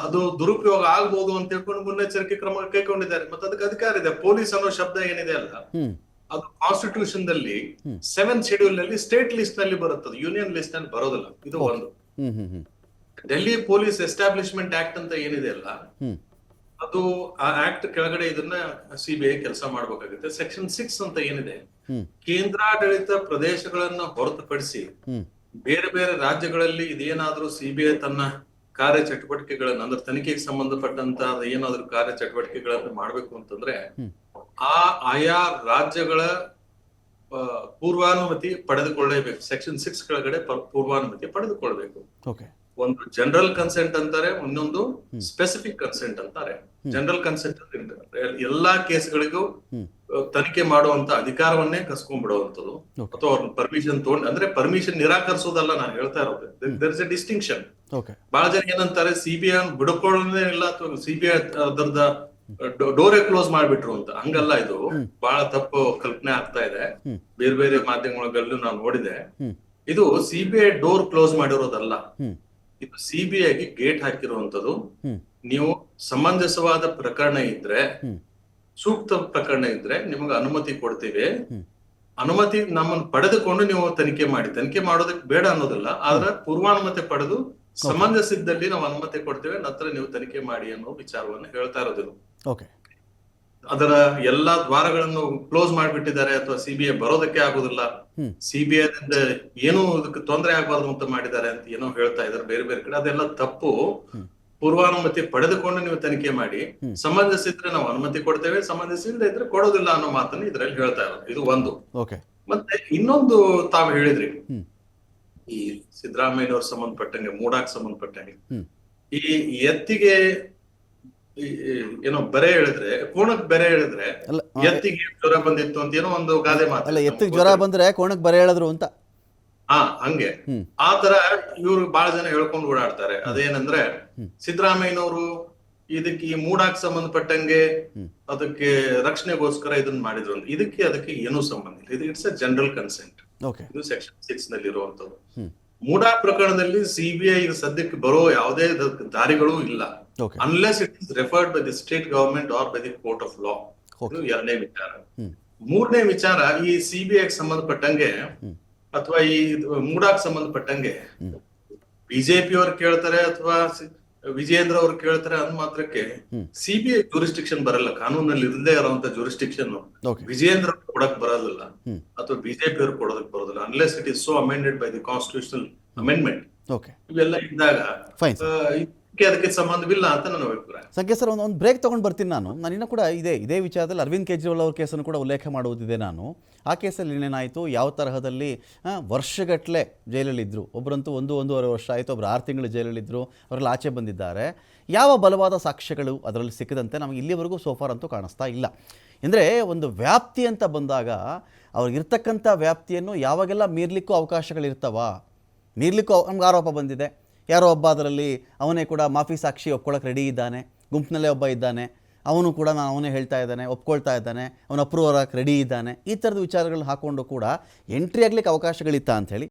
ಅದು ದುರುಪಯೋಗ ಆಗ್ಬೋದು ಅಂತ ಹೇಳ್ಕೊಂಡು ಮುನ್ನೆಚ್ಚರಿಕೆ ಕ್ರಮ ಕೈಗೊಂಡಿದ್ದಾರೆ. ಮತ್ತೆ ಅದಕ್ಕೆ ಅಧಿಕಾರ ಇದೆ. ಪೊಲೀಸ್ ಅನ್ನೋ ಶಬ್ದ ಏನಿದೆ ಅಲ್ಲ ಅದು ಕಾನ್ಸ್ಟಿಟ್ಯೂಷನ್ ದಲ್ಲಿ ಸೆವೆನ್ ಶೆಡ್ಯೂಲ್ನಲ್ಲಿ ಸ್ಟೇಟ್ ಲಿಸ್ಟ್ನಲ್ಲಿ ಬರುತ್ತದೆ. ಯೂನಿಯನ್ ಲಿಸ್ಟ್ನಲ್ಲಿ ಬರೋದಿಲ್ಲ. ಇದು ಒಂದು. ಡೆಲ್ಲಿ ಪೊಲೀಸ್ ಎಸ್ಟಾಬ್ಲಿಷ್ಮೆಂಟ್ ಆಕ್ಟ್ ಅಂತ ಏನಿದೆ ಅಲ್ಲ ಅದು ಆ ಆಕ್ಟ್ ಕೆಳಗಡೆ ಇದನ್ನ ಸಿಬಿಐ ಕೆಲಸ ಮಾಡಬೇಕಾಗುತ್ತೆ. ಸೆಕ್ಷನ್ ಸಿಕ್ಸ್ ಅಂತ ಏನಿದೆ? ಕೇಂದ್ರಾಡಳಿತ ಪ್ರದೇಶಗಳನ್ನ ಹೊರತುಪಡಿಸಿ ಬೇರೆ ಬೇರೆ ರಾಜ್ಯಗಳಲ್ಲಿ ಇದೇನಾದ್ರೂ ಸಿಬಿಐ ತನ್ನ ಕಾರ್ಯ ಚಟುವಟಿಕೆಗಳನ್ನ ಅಂದ್ರೆ ತನಿಖೆಗೆ ಸಂಬಂಧಪಟ್ಟಂತ ಏನಾದ್ರೂ ಕಾರ್ಯ ಚಟುವಟಿಕೆಗಳನ್ನ ಮಾಡ್ಬೇಕು ಅಂತಂದ್ರೆ ಆ ಆಯಾ ರಾಜ್ಯಗಳ ಪೂರ್ವಾನುಮತಿ ಪಡೆದುಕೊಳ್ಳೇಬೇಕು. ಸೆಕ್ಷನ್ ಸಿಕ್ಸ್ ಕೆಳಗಡೆ ಪೂರ್ವಾನುಮತಿ ಪಡೆದುಕೊಳ್ಬೇಕು ಒಂದು ಜನರಲ್ ಕನ್ಸೆಂಟ್ ಅಂತಾರೆ ಇನ್ನೊಂದು ಸ್ಪೆಸಿಫಿಕ್ ಕನ್ಸೆಂಟ್ ಅಂತಾರೆ. ಜನರಲ್ ಕನ್ಸೆಂಟ್ ಎಲ್ಲಾ ಕೇಸ್ಗಳಿಗೂ ತನಿಖೆ ಮಾಡುವಂತ ಅಧಿಕಾರವನ್ನೇ ಕಸ್ಕೊಂಡ್ಬಿಡುವಂತದ್ದು. ಅಥವಾ ಅವ್ರ ಪರ್ಮಿಷನ್ ತಗೊಂಡ್ ಅಂದ್ರೆ ಪರ್ಮಿಷನ್ ನಿರಾಕರಿಸೋದಲ್ಲ ನಾನು ಹೇಳ್ತಾ ಇರೋದು. ದರ್ ಇಸ್ ಎ ಡಿಸ್ಟಿಂಕ್ಷನ್ ಬಹಳ ಜನ ಏನಂತಾರೆ ಸಿಬಿಐ ಬಿಡ್ಕೊಳ್ಳೋದೇ ಇಲ್ಲ ಅಥವಾ ಸಿಬಿಐ ಅದರದ ಡೋರೆ ಕ್ಲೋಸ್ ಮಾಡ್ಬಿಟ್ರು ಅಂತ. ಹಂಗಲ್ಲ ಇದು. ಬಹಳ ತಪ್ಪು ಕಲ್ಪನೆ ಆಗ್ತಾ ಇದೆ. ಬೇರೆ ಬೇರೆ ಮಾಧ್ಯಮಗಳಲ್ಲೂ ನಾನು ನೋಡಿದೆ. ಇದು ಸಿಬಿಐ ಡೋರ್ ಕ್ಲೋಸ್ ಮಾಡಿರೋದಲ್ಲ. ಸಿಬಿಐಗೆ ಗೇಟ್ ಹಾಕಿರುವಂತದ್ದು ನೀವು ಸಮಂಜಸವಾದ ಪ್ರಕರಣ ಇದ್ರೆ ಸೂಕ್ತ ಪ್ರಕರಣ ಇದ್ರೆ ನಿಮಗೆ ಅನುಮತಿ ಕೊಡ್ತೀವಿ. ಅನುಮತಿ ನಮ್ಮನ್ನು ಪಡೆದುಕೊಂಡು ನೀವು ತನಿಖೆ ಮಾಡಿ. ತನಿಖೆ ಮಾಡೋದಕ್ಕೆ ಬೇಡ ಅನ್ನೋದಿಲ್ಲ ಆದ್ರೆ ಪೂರ್ವಾನುಮತಿ ಪಡೆದು ಸಮಂಜಸ ಇದ್ದಲ್ಲಿ ನಾವು ಅನುಮತಿ ಕೊಡ್ತೇವೆ ನಂತರ ನೀವು ತನಿಖೆ ಮಾಡಿ ಅನ್ನೋ ವಿಚಾರವನ್ನು ಹೇಳ್ತಾ ಇರೋದಿಲ್ಲ ಓಕೆ ಅದರ ಎಲ್ಲಾ ದ್ವಾರಗಳನ್ನು ಕ್ಲೋಸ್ ಮಾಡಿಬಿಟ್ಟಿದ್ದಾರೆ ಅಥವಾ ಸಿಬಿಐ ಬರೋದಕ್ಕೆ ಆಗುದಿಲ್ಲ. ಸಿಬಿಐ ಏನು ಇದಕ್ಕೆ ತೊಂದರೆ ಆಗಬಾರ್ದು ಅಂತ ಮಾಡಿದ್ದಾರೆ ಅಂತ ಏನೋ ಹೇಳ್ತಾ ಇದ್ದಾರೆ ಬೇರೆ ಬೇರೆ ಕಡೆ. ಅದೆಲ್ಲ ತಪ್ಪು. ಪೂರ್ವಾನುಮತಿ ಪಡೆದುಕೊಂಡು ನೀವು ತನಿಖೆ ಮಾಡಿ. ಸಂಬಂಧಿಸಿದ್ರೆ ನಾವು ಅನುಮತಿ ಕೊಡ್ತೇವೆ. ಸಂಬಂಧಿಸಿದ್ರೆ ಇದ್ರೆ ಕೊಡೋದಿಲ್ಲ ಅನ್ನೋ ಮಾತನ್ನು ಇದ್ರಲ್ಲಿ ಹೇಳ್ತಾ ಇರೋದು. ಇದು ಒಂದು. ಮತ್ತೆ ಇನ್ನೊಂದು ತಾವು ಹೇಳಿದ್ರಿ. ಈ ಸಿದ್ದರಾಮಯ್ಯನವ್ರ ಸಂಬಂಧಪಟ್ಟಂಗೆ ಮೂಡಾಕ್ ಸಂಬಂಧಪಟ್ಟಂಗೆ. ಈ ಎತ್ತಿಗೆ ಏನೋ ಬರೆ ಹೇಳಿದ್ರೆ ಕೋಣಕ್ ಬೆರೆ ಹೇಳಿದ್ರೆ ಎತ್ತಿಗೆ ಜ್ವರ ಬಂದಿತ್ತು ಅಂತ ಏನೋ ಒಂದು ಗಾದೆ ಮಾತು. ಅಲ್ಲ ಎತ್ತಿಗೆ ಜ್ವರ ಬಂದ್ರೆ ಕೋಣಕ್ಕೆ ಬರೆ ಹೇಳಿದ್ರು ಅಂತ? ಹಾ ಹಂಗೆ. ಆ ತರ ಇವ್ರು ಬಹಳ ಜನ ಹೇಳ್ಕೊಂಡು ಓಡಾಡ್ತಾರೆ. ಅದೇನಂದ್ರೆ ಸಿದ್ದರಾಮಯ್ಯನವರು ಇದಕ್ಕೆ ಈ ಮೂಡಾಕ್ ಸಂಬಂಧಪಟ್ಟಂಗೆ ಅದಕ್ಕೆ ರಕ್ಷಣೆಗೋಸ್ಕರ ಇದನ್ನ ಮಾಡಿದ್ರು ಅಂತ. ಇದಕ್ಕೆ ಅದಕ್ಕೆ ಏನೂ ಸಂಬಂಧ ಇಲ್ಲ. ಇದು ಇಟ್ಸ್ ಅ ಜನರಲ್ ಕನ್ಸೆಂಟ್ ಇದು ಸೆಕ್ಷನ್ ಸಿಕ್ಸ್ನಲ್ಲಿ ಇರುವಂತದ್ದು. ಮೂಡಾ ಪ್ರಕರಣದಲ್ಲಿ ಸಿಬಿಐ ಸದ್ಯಕ್ಕೆ ಬರೋ ಯಾವುದೇ ದಾರಿಗಳು ಇಲ್ಲ. Unless it is referred by the state government or by the court of law. ಎರಡನೇ ವಿಚಾರ. ಮೂರನೇ ವಿಚಾರ ಈ ಸಿಬಿಐ ಸಂಬಂಧಪಟ್ಟಂಗೆ ಅಥವಾ ಈ ಮೂಡಾಕ್ ಸಂಬಂಧಪಟ್ಟಂಗೆ ಬಿಜೆಪಿ ಅವ್ರು ಕೇಳ್ತಾರೆ ಅಥವಾ ವಿಜಯೇಂದ್ರ ಅವ್ರು ಕೇಳ್ತಾರೆ ಅಂದ್ ಮಾತ್ರಕ್ಕೆ ಸಿಬಿಐ ಜೂರಿಸ್ಟಿಕ್ಷನ್ ಬರಲ್ಲ ಕಾನೂನಲ್ಲಿ ಇರದೇ ಇರುವಂತ ಜೂರಿಸ್ಟಿಕ್ಷನ್ ವಿಜಯೇಂದ್ರ ಅವ್ರು ಕೊಡಕ್ ಬರೋದಿಲ್ಲ. ಅಥವಾ ಬಿಜೆಪಿ ಅವ್ರು ಕೊಡೋದಕ್ಕೆ ಬರೋದಿಲ್ಲ unless it is so amended by the constitutional amendment okay ಇವೆಲ್ಲ ಇದ್ದಾಗ ಅದಕ್ಕೆ ಸಂಬಂಧವಿಲ್ಲ ಅಂತ ನನ್ನ ಅಭಿಪ್ರಾಯ. ಸಂಖ್ಯೆ ಸರ್ ಒಂದು ಒಂದು ಬ್ರೇಕ್ ತಗೊಂಡ್ ಬರ್ತೀನಿ ನಾನು. ನಾನು ಇನ್ನೂ ಕೂಡ ಇದೆ ಇದೇ ವಿಚಾರದಲ್ಲಿ ಅರವಿಂದ್ ಕೇಜ್ರಿವಾಲ್ ಅವ್ರ ಕೇಸನ್ನು ಕೂಡ ಉಲ್ಲೇಖ ಮಾಡುವುದಿದೆ ನಾನು. ಆ ಕೇಸಲ್ಲಿ ಏನೇನಾಯಿತು ಯಾವ ತರಹದಲ್ಲಿ ವರ್ಷಗಟ್ಟಲೆ ಜೈಲಲ್ಲಿದ್ದರು ಒಬ್ಬರಂತೂ ಒಂದು ಒಂದೂವರೆ ವರ್ಷ ಆಯಿತು ಒಬ್ಬರು ಆರು ತಿಂಗಳು ಜೈಲಲ್ಲಿದ್ದರು ಅವರಲ್ಲಿ ಆಚೆ ಬಂದಿದ್ದಾರೆ. ಯಾವ ಬಲವಾದ ಸಾಕ್ಷ್ಯಗಳು ಅದರಲ್ಲಿ ಸಿಕ್ಕದಂತೆ ನಮಗೆ ಇಲ್ಲಿವರೆಗೂ ಸೋಫಾರ್ ಅಂತೂ ಕಾಣಿಸ್ತಾ ಇಲ್ಲ. ಅಂದರೆ ಒಂದು ವ್ಯಾಪ್ತಿ ಅಂತ ಬಂದಾಗ ಅವ್ರಿಗಿರ್ತಕ್ಕಂಥ ವ್ಯಾಪ್ತಿಯನ್ನು ಯಾವಾಗೆಲ್ಲ ಮೀರ್ಲಿಕ್ಕೂ ಅವಕಾಶಗಳಿರ್ತಾವ ಮೀರ್ಲಿಕ್ಕೂ ನಮ್ಗೆ ಆರೋಪ ಬಂದಿದೆ. ಯಾರೋ ಒಬ್ಬ ಅದರಲ್ಲಿ, ಅವನೇ ಕೂಡ ಮಾಫಿ ಸಾಕ್ಷಿ ಒಪ್ಕೊಳ್ಳೋಕೆ ರೆಡಿ ಇದ್ದಾನೆ. ಗುಂಪಿನಲ್ಲೇ ಒಬ್ಬ ಇದ್ದಾನೆ. ಅವನು ಕೂಡ ನಾನು ಅವನೇ ಹೇಳ್ತಾ ಇದ್ದಾನೆ, ಒಪ್ಕೊಳ್ತಾ ಇದ್ದಾನೆ, ಅವನು ಅಪ್ರೂವ್ ರೆಡಿ ಇದ್ದಾನೆ. ಈ ಥರದ ವಿಚಾರಗಳನ್ನ ಹಾಕ್ಕೊಂಡು ಕೂಡ ಎಂಟ್ರಿ ಆಗ್ಲಿಕ್ಕೆ ಅವಕಾಶಗಳಿತ್ತ ಅಂಥೇಳಿ